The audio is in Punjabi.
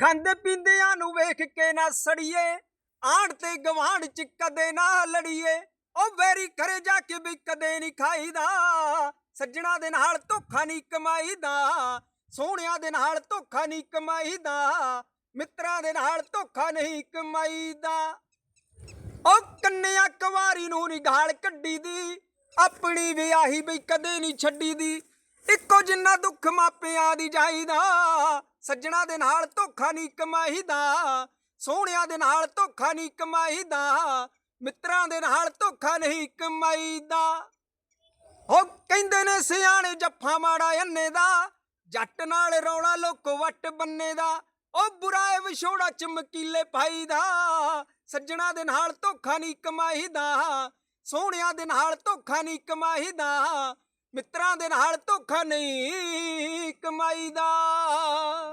ਖਾਂਦੇ ਪੀਂਦਿਆਂ ਨੂੰ ਵੇਖ ਕੇ ਨਾ ਸੜੀਏ, ਆਣ ਤੇ ਗਵਾਂਢ ਚ ਕਦੇ ਨਾ ਲੜੀਏ। ਉਹ ਵੈਰੀ ਕਰੇ ਜਾ ਕੇ ਵੀ ਕਦੇ ਨਹੀਂ ਖਾਈਦਾ, ਸੱਜਣਾ ਦੇ ਨਾਲ ਧੋਖਾ ਨਹੀਂ ਕਮਾਈਦਾ, ਸੋਹਣਿਆਂ ਦੇ ਨਾਲ ਧੋਖਾ ਨਹੀਂ ਕਮਾਈਦਾ, ਮਿੱਤਰਾਂ ਦੇ ਨਾਲ ਧੋਖਾ ਨਹੀਂ ਕਮਾਈਦਾ। ਉਹ ਕੰਨਿਆ ਕੁਵਾਰੀ ਨੂੰ ਨੀ ਗਾਲ ਕੱਢੀ ਦੀ ਆਪਣੀ ਵਿਆਹੀ ਵੀ ਕਦੇ ਨਹੀਂ ਛੱਡੀ ਦੀ ਇੱਕੋ ਜਿੰਨਾ ਦੁੱਖ ਮਾਪਿਆਂ ਦੀ ਜਾਈਦਾ, ਸੱਜਣਾ ਦੇ ਨਾਲ ਧੋਖਾ ਨਹੀਂ ਕਮਾਈਦਾ, ਸੋਹਣਿਆਂ ਦੇ ਨਾਲ ਧੋਖਾ ਨਹੀਂ ਕਮਾਈਦਾ, ਮਿੱਤਰਾਂ ਦੇ ਨਾਲ ਧੋਖਾ ਨਹੀਂ ਕਮਾਈਦਾ। ਉਹ ਕਹਿੰਦੇ ਨੇ ਸਿਆਣੇ ਜੱਫਾ ਮਾੜਾ ਅੰਨੇ ਦਾ, ਜੱਟ ਨਾਲ ਰੌਲਾ ਲੋਕ ਵੱਟ ਬੰਨੇ ਦਾ ਉਹ ਬੁਰਾ ਏ ਵਿਛੋੜਾ ਚਮਕੀਲੇ ਪਾਈ ਦਾ, ਸੱਜਣਾ ਦੇ ਨਾਲ ਧੋਖਾ ਨਹੀਂ ਕਮਾਈਦਾ, ਸੋਹਣਿਆਂ ਦੇ ਨਾਲ ਧੋਖਾ ਨਹੀਂ ਕਮਾਈਦਾ ਮਿੱਤਰਾਂ ਦੇ ਨਾਲ ਧੋਖਾ ਨਹੀਂ ਕਮਾਈਦਾ।